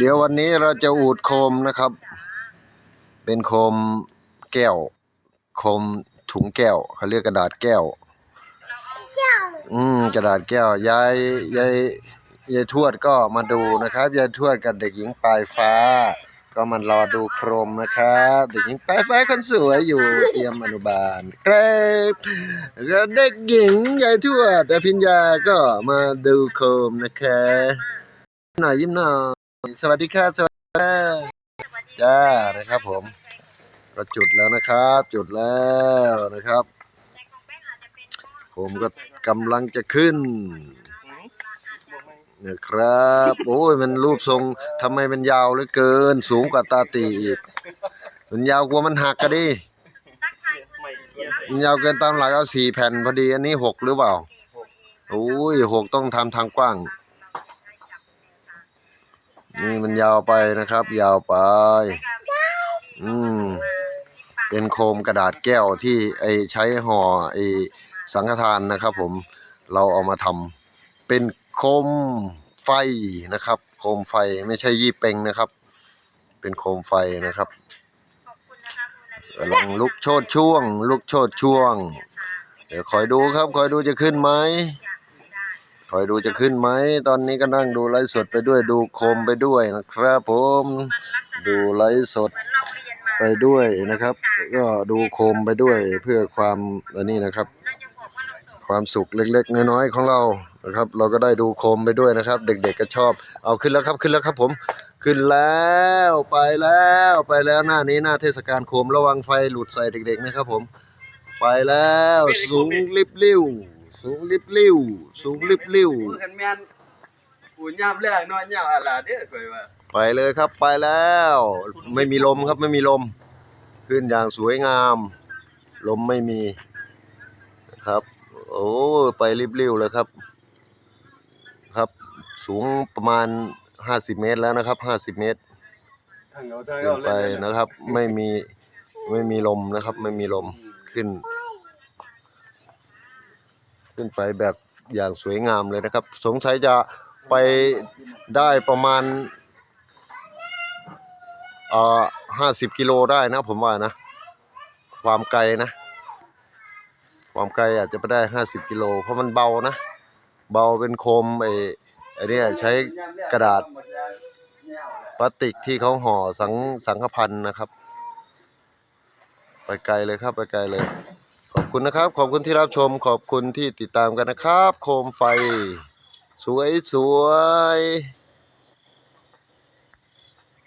เดี๋ยววันนี้เราจะอูดโคมนะครับ เป็นโคมแก้ว โคมถุงแก้วเขาเรียกกระดาษแก้ว อืมกระดาษแก้วยายยายยายทวดก็มาดูนะครับยายทวดกับเด็กหญิงปลายฟ้า ก็มันรอดูโครมนะครับ เด็กหญิงปลายฟ้าคนสวยอยู่เตรียมอนุบาลครับแล้วเด็กหญิงยายทวดอภิญญาก็มาดูโคมนะคะหน่อยยิ้มหน่อย สวัสดีครับสวัสดีครับจ้านะครับผม ก็จุดแล้วนะครับ จุดแล้วนะครับ ผมก็กำลังจะขึ้นนะครับ โอ้ยมันรูปทรงทำไมมันยาวเหลือเกิน สูงกว่าตาตีอีกมันยาวกว่ามันหักก็ดิมันยาวเกินตามหลักเอาสี่แผ่นพอดีอันนี้หกหรือเปล่าโอ้ยหกต้องทำทางกว้าง นี่มันยาวไปนะครับ ยาวไป อืม เป็นโคมกระดาษแก้วที่ไอใช้ห่อไอสังฆทานนะครับ ผม เราเอามาทำเป็นโคมไฟนะครับ โคมไฟไม่ใช่ยี่เป็งนะครับ เป็นโคมไฟนะครับลังลุกโชดช่วง ลุกโชดช่วง เดี๋ยวคอยดูครับ คอยดูจะขึ้นไหม คอยดูจะขึ้นไหม ตอนนี้ก็นั่งดูไลฟ์สดไปด้วยดูโคมไปด้วยนะครับผม ดูไลฟ์สดไปด้วยนะครับ ก็ดูโคมไปด้วยเพื่อความอันนี้นะครับ ความสุขเล็กๆ น้อยๆของเรานะครับ เราก็ได้ดูโคมไปด้วยนะครับ เด็ก ๆก็ชอบ เอาขึ้นแล้วครับขึ้นแล้วครับผมขึ้นแล้วไปแล้วไปแล้วหน้านี้หน้าเทศกาลโคมระวังไฟหลุดใส่เด็กๆนะครับผม ไปแล้วสูงลิบลิ่ว สูงลิบลิ่วสูงลิบลิ่วพูดกันแม่นปูนยามแรกนอนยามอาลาเด้อข่อยว่าไปเลยครับไปแล้ว ไม่มีลมครับไม่มีลม ขึ้นอย่างสวยงาม ลมไม่มีนะครับ โอ้ไปริบริ่วเลยครับ ครับสูงประมาณห้าสิบเมตรแล้วนะครับห้าสิบเมตรทางเอาทางขึ้เอานเลไปยนะครับ ไม่มีไม่มีลมนะครับ ไม่มีลมขึ้น ขึ้นไปแบบอย่างสวยงามเลยนะครับ สงสัยจะไปได้ประมาณเอ่อห้าสิบกิโลได้นะผมว่านะ ความไกลนะ ความไกลอาจจะไปได้ห้าสิบกิโล เพราะมันเบานะ เบาเป็นโคมไอ้ไอ้เนี่ยใช้กระดาษพลาสติกที่เขาห่อสังสังฆพันธ์นะครับ ไปไกลเลยครับ ไปไกลเลย คุณนะครับ ขอบคุณที่รับชม ขอบคุณที่ติดตามกันนะครับ โคมไฟ สวยสวย